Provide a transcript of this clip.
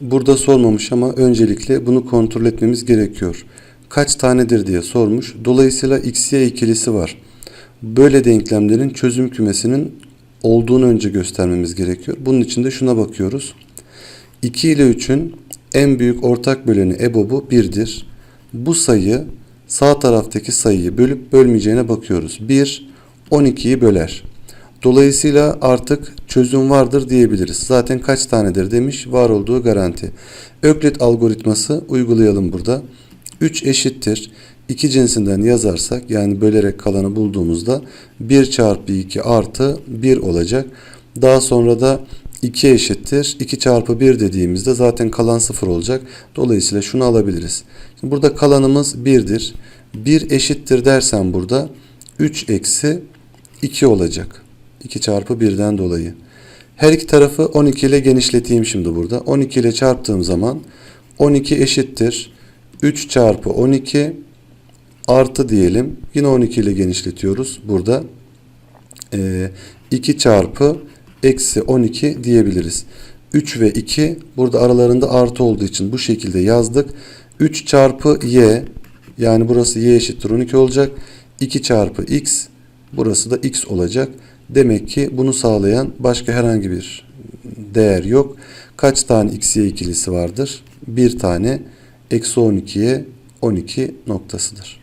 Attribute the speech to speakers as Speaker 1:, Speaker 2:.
Speaker 1: Burada sormamış ama öncelikle bunu kontrol etmemiz gerekiyor. Kaç tanedir diye sormuş. Dolayısıyla xy ikilisi var. Böyle denklemlerin çözüm kümesinin olduğunu önce göstermemiz gerekiyor. Bunun için de şuna bakıyoruz. 2 ile 3'ün en büyük ortak böleni EBOB'u 1'dir. Bu sayı sağ taraftaki sayıyı bölüp bölmeyeceğine bakıyoruz. 1 12'yi böler. Dolayısıyla artık çözüm vardır diyebiliriz. Zaten kaç tanedir demiş var olduğu garanti. Öklit algoritması uygulayalım burada. 3 eşittir. 2 cinsinden yazarsak yani bölerek kalanı bulduğumuzda 1 çarpı 2 artı 1 olacak. Daha sonra da 2 eşittir. 2 çarpı 1 dediğimizde zaten kalan 0 olacak. Dolayısıyla şunu alabiliriz. Şimdi burada kalanımız 1'dir. 1 eşittir dersen burada 3 eksi 2 olacak. 2 çarpı 1'den dolayı. Her iki tarafı 12 ile genişleteyim şimdi burada. 12 ile çarptığım zaman 12 eşittir. 3 çarpı 12 artı diyelim. Yine 12 ile genişletiyoruz. Burada e, 2 çarpı eksi 12 diyebiliriz. 3 ve 2 burada aralarında artı olduğu için bu şekilde yazdık. 3 çarpı y yani burası y eşittir 12 olacak. 2 çarpı x burası da x olacak. Demek ki bunu sağlayan başka herhangi bir değer yok. Kaç tane x y ikilisi vardır? Bir tane eksi 12'ye 12 noktasıdır.